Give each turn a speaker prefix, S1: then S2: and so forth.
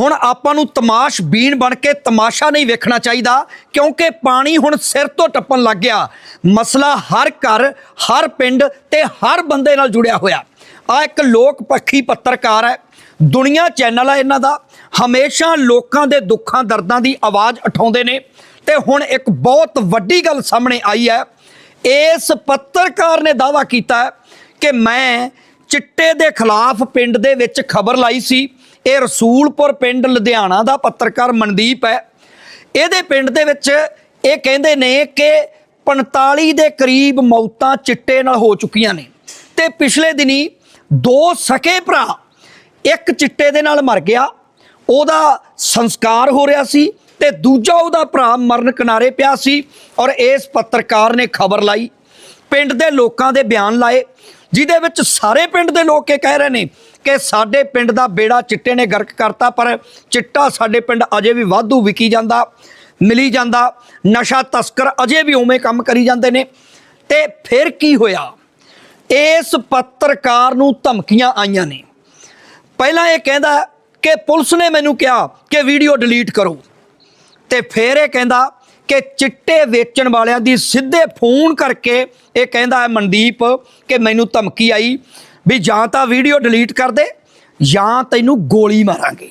S1: ਹੁਣ ਆਪਾਂ ਨੂੰ ਤਮਾਸ਼ ਬੀਨ ਬਣ ਕੇ ਤਮਾਸ਼ਾ ਨਹੀਂ ਵੇਖਣਾ ਚਾਹੀਦਾ, ਕਿਉਂਕਿ ਪਾਣੀ ਹੁਣ ਸਿਰ ਤੋਂ ਟੱਪਣ ਲੱਗ ਗਿਆ। ਮਸਲਾ ਹਰ ਘਰ, ਹਰ ਪਿੰਡ ਤੇ ਹਰ ਬੰਦੇ ਨਾਲ ਜੁੜਿਆ ਹੋਇਆ। ਆ ਇੱਕ ਲੋਕ ਪੱਖੀ ਪੱਤਰਕਾਰ ਹੈ। ਦੁਨੀਆ ਚੈਨਲ ਹੈ ਇਹਨਾਂ ਦਾ। ਹਮੇਸ਼ਾ ਲੋਕਾਂ ਦੇ ਦੁੱਖਾਂ ਦਰਦਾਂ ਦੀ ਆਵਾਜ਼ ਉਠਾਉਂਦੇ ਨੇ। ਤੇ ਹੁਣ ਇੱਕ ਬਹੁਤ ਵੱਡੀ ਗੱਲ ਸਾਹਮਣੇ ਆਈ ਹੈ। ਇਸ ਪੱਤਰਕਾਰ ਨੇ ਦਾਅਵਾ ਕੀਤਾ ਕਿ ਮੈਂ ਚਿੱਟੇ ਦੇ ਖਿਲਾਫ ਪਿੰਡ ਦੇ ਵਿੱਚ ਖਬਰ ਲਾਈ ਸੀ। ਇਹ ਰਸੂਲਪੁਰ ਪਿੰਡ ਲੁਧਿਆਣਾ ਦਾ ਪੱਤਰਕਾਰ ਮਨਦੀਪ ਹੈ। ਇਹਦੇ ਪਿੰਡ ਦੇ ਵਿੱਚ ਇਹ ਕਹਿੰਦੇ ਨੇ ਕਿ 45 ਦੇ ਕਰੀਬ ਮੌਤਾਂ ਚਿੱਟੇ ਨਾਲ ਹੋ ਚੁੱਕੀਆਂ ਨੇ ਤੇ ਪਿਛਲੇ ਦਿਨੀ ਦੋ ਸਕੇ ਭਰਾ ਇੱਕ ਚਿੱਟੇ ਦੇ ਨਾਲ ਮਰ ਗਿਆ। ਉਹਦਾ ਸੰਸਕਾਰ ਹੋ ਰਿਹਾ ਸੀ ਤੇ ਦੂਜਾ ਉਹਦਾ ਭਰਾ ਮਰਨ ਕਿਨਾਰੇ ਪਿਆ ਸੀ ਔਰ ਇਸ ਪੱਤਰਕਾਰ ਨੇ ਖਬਰ ਲਾਈ। ਪਿੰਡ ਦੇ ਲੋਕਾਂ ਦੇ ਬਿਆਨ ਲਾਏ। ਜਿਹਦੇ ਵਿੱਚ ਸਾਰੇ ਪਿੰਡ ਦੇ ਲੋਕ ਇਹ ਕਹਿ ਰਹੇ ਨੇ ਕਿ ਸਾਡੇ ਪਿੰਡ ਦਾ ਬੇੜਾ ਚਿੱਟੇ ਨੇ ਗਰਕ ਕਰਤਾ, ਪਰ ਚਿੱਟਾ ਸਾਡੇ ਪਿੰਡ ਅਜੇ ਵੀ ਵਾਧੂ ਵਿਕੀ ਜਾਂਦਾ, ਮਿਲੀ ਜਾਂਦਾ, ਨਸ਼ਾ ਤਸਕਰ ਅਜੇ ਵੀ ਉਵੇਂ ਕੰਮ ਕਰੀ ਜਾਂਦੇ ਨੇ। ਤੇ ਫਿਰ ਕੀ ਹੋਇਆ? ਇਸ ਪੱਤਰਕਾਰ ਨੂੰ ਧਮਕੀਆਂ ਆਈਆਂ ਨੇ। ਪਹਿਲਾਂ ਇਹ ਕਹਿੰਦਾ ਕਿ ਪੁਲਿਸ ਨੇ ਮੈਨੂੰ ਕਿਹਾ ਕਿ ਵੀਡੀਓ ਡਿਲੀਟ ਕਰੋ। ਤੇ ਫਿਰ ਇਹ ਕਹਿੰਦਾ ਕਿ ਚਿੱਟੇ ਵੇਚਣ ਵਾਲਿਆਂ ਦੀ ਸਿੱਧੇ ਫੋਨ ਕਰਕੇ ਇਹ ਕਹਿੰਦਾ ਹੈ, ਮਨਦੀਪ, ਕਿ ਮੈਨੂੰ ਧਮਕੀ ਆਈ ਵੀ ਜਾਂ ਤਾਂ ਵੀਡੀਓ ਡਿਲੀਟ ਕਰ ਦੇ ਜਾਂ ਤੈਨੂੰ ਗੋਲੀ ਮਾਰਾਂਗੇ।